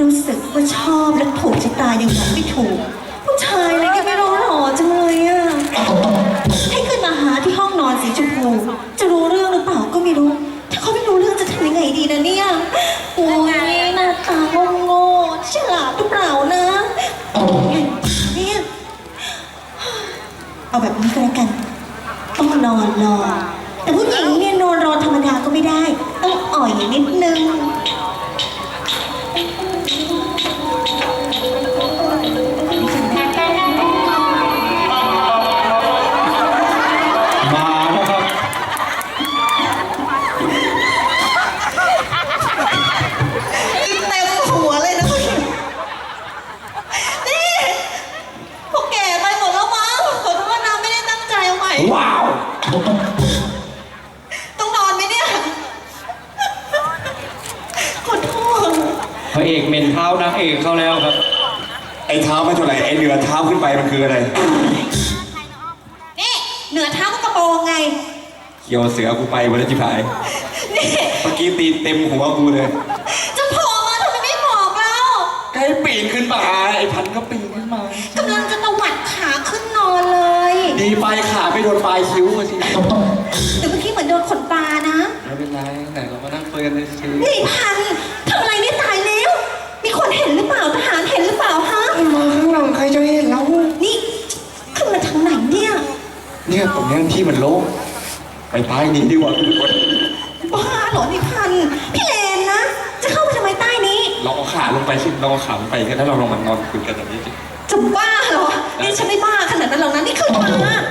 รู้สึกว่าชอบและถูกชะตายังบอกไม่ถูก ผู้ชายอะไรก็ไม่รู้หล่อจังเลยอะให้ขึ้นมาหาที่ห้องนอนสีชมพูจะรู้เรื่องหรือเปล่าก็ไม่รู้ ถ้าเขาไม่รู้เรื่องจะทำยังไงดีนะเนี่ยโอ้ยหน้าตาโง่ๆฉลาดหรือเปล่านะเนี่ยเอาแบบนี้ก็แล้วกัน ว้าว ต้องนอนไหมเนี่ย ขอโทษพระเอกเหม็นเท้านางเอกเข้าแล้วครับ ไอ้เท้าไม่เท่าไหร่ไอ้เหนือเท้าขึ้นไปมันคืออะไร นี่เหนือเท้าก็กระโปรงไง เกี่ยวเสือกูไปวันละจิ๋ายนี่เมื่อกี้ตีนเต็มหัวกูเลย จะโผล่มาทำไมไม่บอกเรา ใกล้ปีนขึ้นมาไอ้พันก็ปีน โดนปลายคิ้วมาสิแต่เมื่อกี้เหมือนโดนขนปลานะ ไม่เป็นไรไหนเรามานั่งคุยกันเลยสินี่พันทำอะไรนี่ตายแล้ว มีคนเห็นหรือเปล่าทหารเห็นหรือเปล่าฮะ มาข้างหลังใครจะเห็นเรานี่ขึ้นมาทางไหนเนี่ยเนี่ยตรงเนี้ยที่มันโล่งไปไปนี้ดีกว่าทุกคนบ้าเหรอนี่พันพี่เลนนะ จะเข้าไปทำไมใต้นี้ ลองเอาขาลงไปสิลองเอาขาลงไปก็ได้เราลองมานอนคุยกันแบบนี้สิจะบ้าเหรอนี่ฉันไม่บ้าขนาดนั้นหรอกนะนี่ขึ้นมาขึ้นมาเร็ว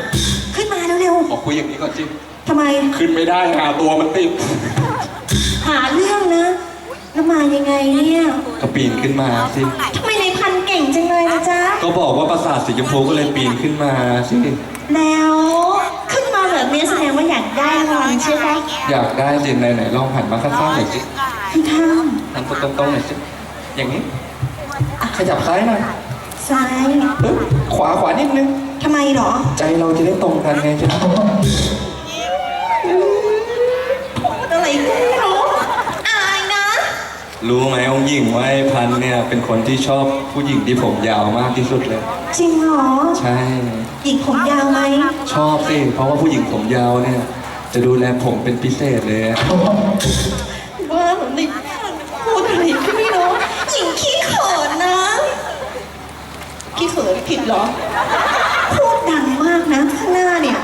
ขอคุยอย่างนี้ก่อนสิๆทำไม ขึ้นไม่ได้หาตัวมันติดหาเรื่องนะ แล้วมายังไงเนี่ยก็ปีนขึ้นมาสิทำไมในพันเก่งจังเลยนะจ๊ะ ก็บอกว่าปราสาทสีชมพูก็เลยปีนขึ้นมาสิแล้วขึ้นมาแบบนี้แสดงว่าอยากได้รางวัลใช่ไหมอยากได้สิไหนไหนๆลองหันมาข้างๆหน่อยสิพี่ท่านหันตัวตรงๆหน่อยสิอย่างนี้ ขยับซ้ายหน่อยซ้ายปึ๊บขวาขวานิดนึง ทำไมเหรอ ใจเราจะได้ตรงกันไงจ๊ะอะไรก็ไม่รู้อายนะ รู้ไหมองค์หญิงว่าไอ้พันธุ์เนี่ยเป็นคนที่ชอบผู้หญิงที่ผมยาวมากที่สุดเลย จริงเหรอใช่หญิงผมยาวไหมชอบสิเพราะว่าผู้หญิงผมยาวเนี่ย จะดูแลผมเป็นพิเศษเลยอะว่าแบบนี้พูดอะไรก็ไม่รู้หญิงขี้เขินนะ ขี้เขินผิดเหรอ พูดดังมากนะข้างหน้าเนี่ย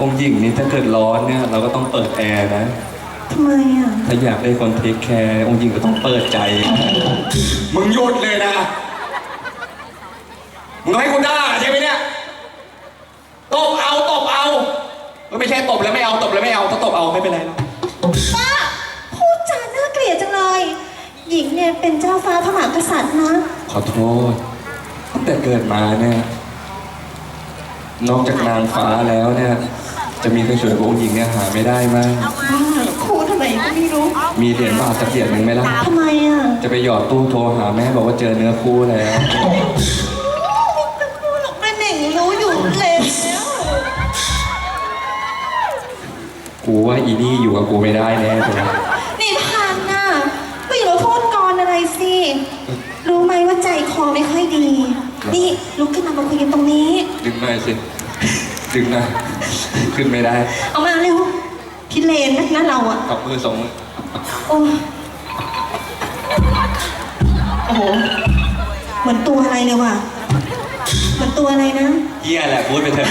องค์หญิงนี่ถ้าเกิดร้อนเนี่ยเราก็ต้องเปิดแอร์นะ ทำไมอะ ถ้าอยากได้คนเทคแคร์องค์หญิงก็ต้องเปิดใจ มึงหยุดเลยนะ มึงให้กูด่าใช่ไหมเนี่ย ตบเอาตบเอาเออไม่ใช่ตบแล้วไม่เอาตบแล้วไม่เอาถ้าตบเอาไม่เป็นไรหรอกป้าพูดจาน่าเกลียดจังเลย หญิงเนี่ยเป็นเจ้าฟ้าพระมหากษัตริย์นะ ขอโทษ ตั้งแต่เกิดมาเนี่ย นอกจากนางฟ้าแล้วเนี่ย จะมีใครสวยกว่าองค์หญิงเนี่ยหาไม่ได้มากบ้าพูดทำไมก็ไม่รู้ มีเหรียญบาทสักเหรียญหนึ่งไหมล่ะ ทำไมอะ จะไปหยอดตู้โทรหาแม่บอกว่าเจอเนื้อคู่แล้วพูดหรอกเป็นหนึ่งรู้อยู่แล้ว กูว่าอีนี่อยู่กับกูไม่ได้แน่เลยนี่พันน่ะก็อย่ามาพูดกรอะไรสิ รู้ไหมว่าใจคอไม่ค่อยดี นี่ลุกขึ้นมามาคุยกันตรงนี้ ดึงหน่อยสิ ดึงหน่อยขึ้นไม่ได้เอามาเร็วพี่เลนนักนะเราอะกับมือสองมือโอ้โอ้โห เหมือนตัวอะไรเลยว่ะ เหมือนตัวอะไรนะเยี่ยแหละพูดไปเถอะ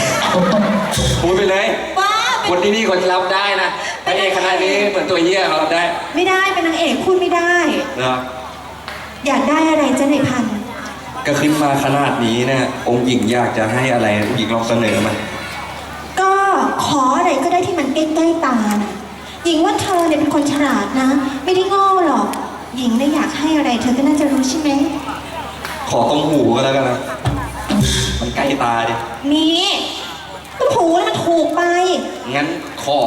พูดไปเลยว้าคนที่นี่คนรับได้นะพระเอกคณะนี้เหมือนตัวเยี่ยเขารับได้ไม่ได้เป็นนางเอกพูดไม่ได้เนาะอยากได้อะไรจะในพัน ก็ขึ้นมาขนาดนี้เนี่ยองค์หญิงอยากจะให้อะไรองค์หญิงลองเสนอมาก็ขออะไรก็ได้ที่มันใกล้ๆตานะหญิงว่าเธอเนี่ยเป็นคนฉลาดนะ ไม่ได้โง่หรอก หญิงเนี่ยอยากให้อะไรเธอก็น่าจะรู้ใช่ไหมขอตรงหูก็แล้วกันนะมันใกล้ตาดินี่ต้นหูน่ะมันถูกไป งั้นขอ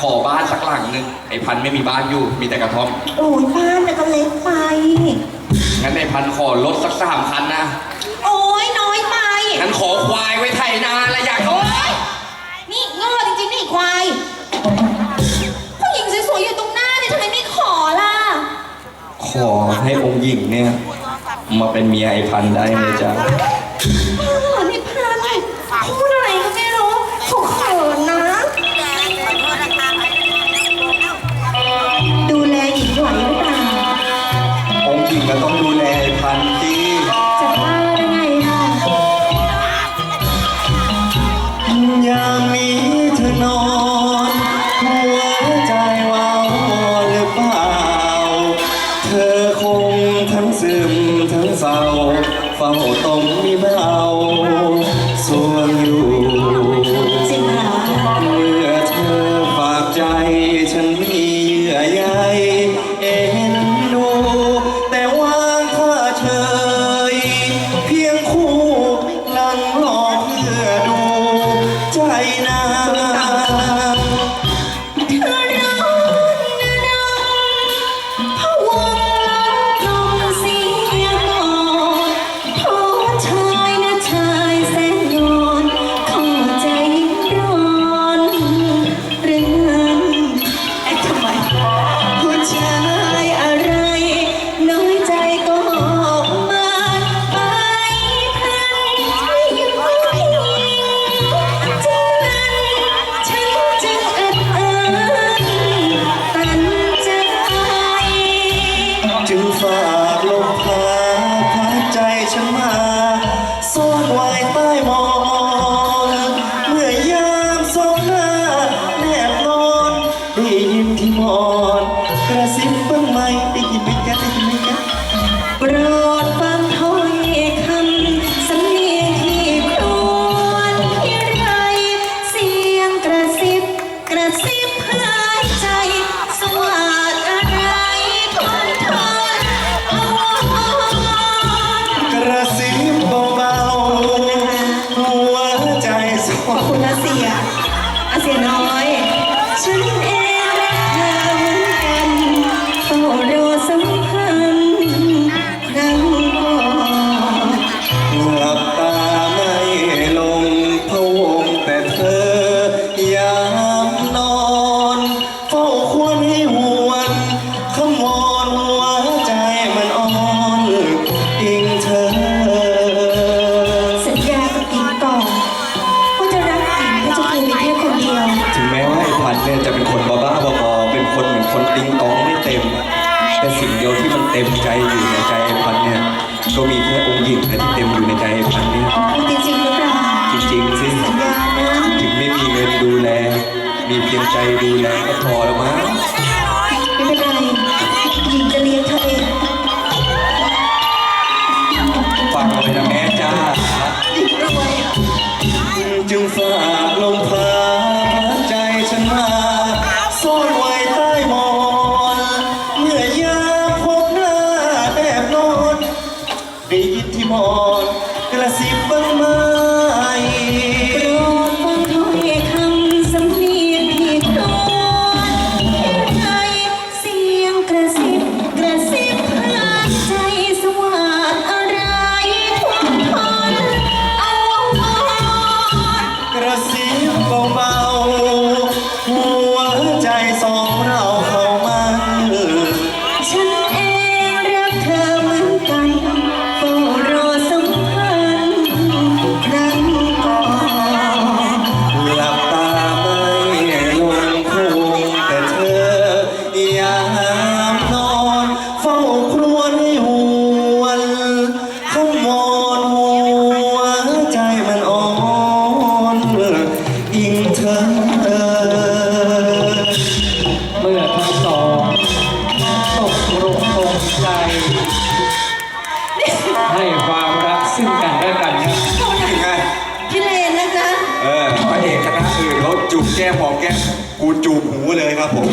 ขอบ้านสักหลังหนึ่งไอ้พันธุ์ไม่มีบ้านอยู่มีแต่กระท่อม โอ้ยบ้านน่ะก็เล็กไป งั้นไอพันขอลดสักสามคันนะ โอ้ยน้อยไป งั้นขอควายไว้ไถนาและอยากเขานี่โง่จริงๆนี่ควาย ผู้หญิงสวยๆอยู่ตรงหน้าเนี่ยทำไมไม่ขอล่ะ ขอให้องค์หญิงเนี่ย มาเป็นเมียไอพันได้ไหมจ๊ะ ขอบคุณอาเซียอาเซียน้อยชื่อยอ คนติ้งต้องไม่เต็ม แต่สิ่งเดียวที่มันเต็มใจอยู่ในใจไอ้พันเนี่ย ก็มีแค่องค์หญิงนะที่เต็มอยู่ในใจไอ้พันเนี่ยจริงหรือเปล่าจริงๆสิถึงไม่มีเงินดูแล มีเพียงใจดูแลก็พอแล้วมั้ง ได้ยินที่มอนกระสิบบ้างไหม เมื่อทั้งสองตกลงตรงใจ ให้ความรักซึ่งกันและกันครัพี่เลนนะจ๊ะ เออพระเอกคณะอื่นเขาจูบแก้มหอมแก้มกูจูบหูเลยครับผม